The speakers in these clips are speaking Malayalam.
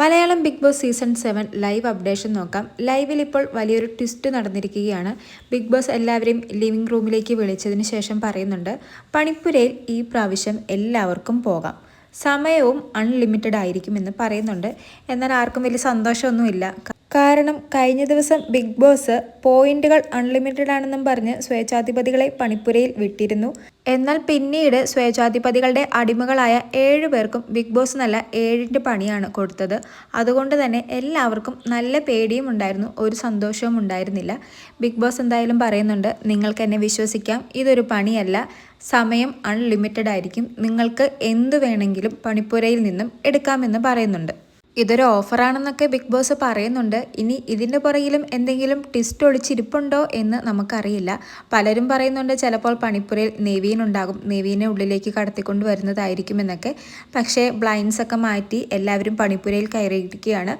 Malayalam Bigg Boss season seven live updation നോക്കാം. ലൈവിൽ ഇപ്പോൾ വലിയൊരു ട്വിസ്റ്റ് നടന്നിരിക്കുകയാണ്. ബിഗ് ബോസ് എല്ലാവരെയും ലിവിംഗ് റൂമിലേക്ക് വിളിച്ചതിന് ശേഷം പറയുന്നുണ്ട് പണിപ്പുരയിൽ ഈ പ്രാവശ്യം എല്ലാവർക്കും പോകാം. സമയവും അൺലിമിറ്റഡ് ആയിരിക്കുമെന്ന് പറയുന്നുണ്ട്. എന്നാൽ ആർക്കും വലിയ സന്തോഷമൊന്നുമില്ല. കാരണം കഴിഞ്ഞ ദിവസം ബിഗ് ബോസ് പോയിന്റുകൾ അൺലിമിറ്റഡ് ആണെന്നും പറഞ്ഞ് സ്വേച്ഛാധിപതികളെ പണിപ്പുരയിൽ വിട്ടിരുന്നു. എന്നാൽ പിന്നീട് സ്വേച്ഛാധിപതികളുടെ അടിമകളായ ഏഴ് പേർക്കും ബിഗ് ബോസ് നല്ല ഏഴിന്റെ പണിയാണ് കൊടുത്തത്. അതുകൊണ്ട് തന്നെ എല്ലാവർക്കും നല്ല പേടിയും ഉണ്ടായിരുന്നു ഒരു സന്തോഷവും ഉണ്ടായിരുന്നില്ല. ബിഗ് ബോസ് എന്തായാലും പറയുന്നുണ്ട് നിങ്ങൾക്ക് എന്നെ വിശ്വസിക്കാം ഇതൊരു പണിയല്ല. സമയം അൺലിമിറ്റഡ് ആയിരിക്കും നിങ്ങൾക്ക് എന്തു വേണമെങ്കിലും പണിപ്പുരയിൽ നിന്നും എടുക്കാമെന്ന് പറയുന്നുണ്ട്. ഇതൊരു ഓഫറാണെന്നൊക്കെ ബിഗ് ബോസ് പറയുന്നുണ്ട്. ഇനി ഇതിന്റെ പുറകിലും എന്തെങ്കിലും ടിസ്റ്റ് ഒളിച്ചിരിപ്പുണ്ടോ എന്ന് നമുക്കറിയില്ല. പലരും പറയുന്നുണ്ട് ചിലപ്പോൾ പണിപ്പുരയിൽ ഉണ്ടാകും. നെവീനെ ഉള്ളിലേക്ക് കടത്തിക്കൊണ്ട് വരുന്നതായിരിക്കുമെന്നൊക്കെ പക്ഷേ ബ്ലൈൻഡ്സ് ഒക്കെ മാറ്റി എല്ലാവരും പണിപ്പുരയിൽ കയറിയിരിക്കുകയാണ്.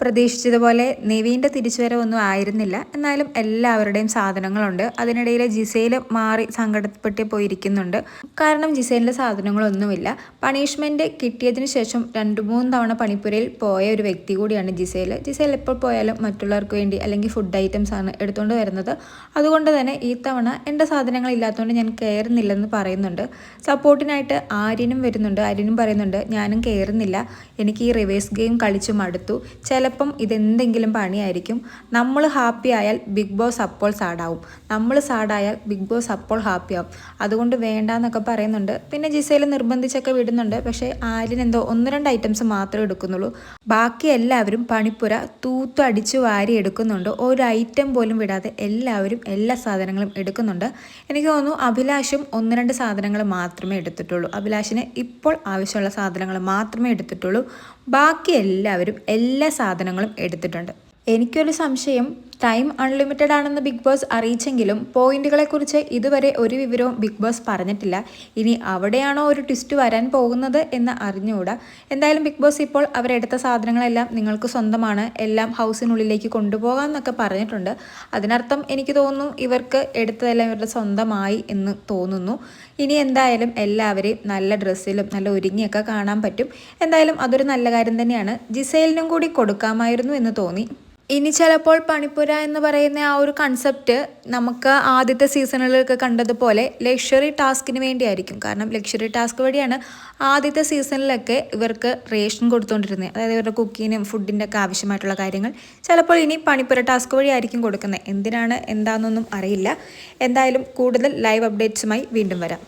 പ്രതീക്ഷിച്ചതുപോലെ നിവീന്റെ തിരിച്ചുവരവൊന്നും ആയിരുന്നില്ല. എന്നാലും എല്ലാവരുടെയും സാധനങ്ങളുണ്ട്. അതിനിടയിൽ ജിസയിൽ മാറി സങ്കടപ്പെട്ട് പോയിരിക്കുന്നുണ്ട്. കാരണം ജിസേലിന്റെ സാധനങ്ങളൊന്നുമില്ല. പണിഷ്മെന്റ് കിട്ടിയതിന് ശേഷം രണ്ട് മൂന്ന് തവണ പണിപ്പുരയിൽ പോയ ഒരു വ്യക്തി കൂടിയാണ് ജിസയിൽ ജിസയിൽ എപ്പോൾ പോയാലും മറ്റുള്ളവർക്ക് വേണ്ടി അല്ലെങ്കിൽ ഫുഡ് ഐറ്റംസ് ആണ് എടുത്തുകൊണ്ട് വരുന്നത്. അതുകൊണ്ട് തന്നെ ഈ തവണ എന്റെ സാധനങ്ങൾ ഇല്ലാത്തതുകൊണ്ട് ഞാൻ കയറുന്നില്ലെന്ന് പറയുന്നുണ്ട്. സപ്പോർട്ടിനായിട്ട് ആര്യനും വരുന്നുണ്ട്. ആര്യനും പറയുന്നുണ്ട് ഞാനും കയറുന്നില്ല. എനിക്ക് ഈ റിവേഴ്സ് ഗെയിം കളിച്ചു മടുത്തു. ചില ചിലപ്പം ഇതെന്തെങ്കിലും പണിയായിരിക്കും. നമ്മൾ ഹാപ്പി ആയാൽ ബിഗ് ബോസ് അപ്പോൾ സാഡാവും. നമ്മൾ സാഡായാൽ ബിഗ് ബോസ് അപ്പോൾ ഹാപ്പി ആവും. അതുകൊണ്ട് വേണ്ടാന്നൊക്കെ പറയുന്നുണ്ട്. പിന്നെ ജിസയിൽ നിർബന്ധിച്ചൊക്കെ വിടുന്നുണ്ട്. പക്ഷേ ആര്യൻ എന്തോ ഒന്ന് രണ്ട് ഐറ്റംസ് മാത്രമേ എടുക്കുന്നുള്ളൂ. ബാക്കി എല്ലാവരും പണിപ്പുര തൂത്തു അടിച്ചു വാരി എടുക്കുന്നുണ്ട്. ഒരു ഐറ്റം പോലും വിടാതെ എല്ലാവരും എല്ലാ സാധനങ്ങളും എടുക്കുന്നുണ്ട്. എനിക്ക് തോന്നുന്നു അഭിലാഷും ഒന്ന് രണ്ട് സാധനങ്ങൾ മാത്രമേ എടുത്തിട്ടുള്ളൂ. അഭിലാഷിന് ഇപ്പോൾ ആവശ്യമുള്ള സാധനങ്ങൾ മാത്രമേ എടുത്തിട്ടുള്ളൂ. ബാക്കി എല്ലാവരും എല്ലാ സാധനങ്ങളും എടുത്തിട്ടുണ്ട്. എനിക്കൊരു സംശയം ടൈം അൺലിമിറ്റഡ് ആണെന്ന് ബിഗ് ബോസ് അറിയിച്ചെങ്കിലും പോയിന്റുകളെക്കുറിച്ച് ഇതുവരെ ഒരു വിവരവും ബിഗ് ബോസ് പറഞ്ഞിട്ടില്ല. ഇനി അവിടെയാണോ ഒരു ട്വിസ്റ്റ് വരാൻ പോകുന്നത് എന്ന് അറിഞ്ഞുകൂടാ. എന്തായാലും ബിഗ് ബോസ് ഇപ്പോൾ അവരെടുത്ത സാധനങ്ങളെല്ലാം നിങ്ങൾക്ക് സ്വന്തമാണ്. എല്ലാം ഹൗസിനുള്ളിലേക്ക് കൊണ്ടുപോകാമെന്നൊക്കെ പറഞ്ഞിട്ടുണ്ട്. അതിനർത്ഥം എനിക്ക് തോന്നുന്നു ഇവർക്ക് എടുത്തതെല്ലാം ഇവരുടെ സ്വന്തമായി എന്ന് തോന്നുന്നു. ഇനി എന്തായാലും എല്ലാവരെയും നല്ല ഡ്രസ്സിലും നല്ല ഒരുങ്ങിയൊക്കെ കാണാൻ പറ്റും. എന്തായാലും അതൊരു നല്ല കാര്യം തന്നെയാണ്. ജിസേലിനും കൂടി കൊടുക്കാമായിരുന്നു എന്ന് തോന്നി. ഇനി ചിലപ്പോൾ പണിപ്പുര എന്ന് പറയുന്ന ആ ഒരു കൺസെപ്റ്റ് നമുക്ക് ആദ്യത്തെ സീസണിലൊക്കെ കണ്ടതുപോലെ ലക്ഷറി ടാസ്കിന് വേണ്ടിയായിരിക്കും. കാരണം ലക്ഷറി ടാസ്ക് വഴിയാണ് ആദ്യത്തെ സീസണിലൊക്കെ ഇവർക്ക് റേഷൻ കൊടുത്തുകൊണ്ടിരുന്നത് അതായത് ഇവരുടെ കുക്കിങ്ങിനും ഫുഡിന്റെ ഒക്കെ ആവശ്യമായിട്ടുള്ള കാര്യങ്ങൾ. ചിലപ്പോൾ ഇനി പണിപ്പുര ടാസ്ക് വഴിയായിരിക്കും കൊടുക്കുന്നത്. എന്തിനാണ് എന്താണെന്നൊന്നും അറിയില്ല. എന്തായാലും കൂടുതൽ ലൈവ് അപ്ഡേറ്റ്സുമായി വീണ്ടും വരാം.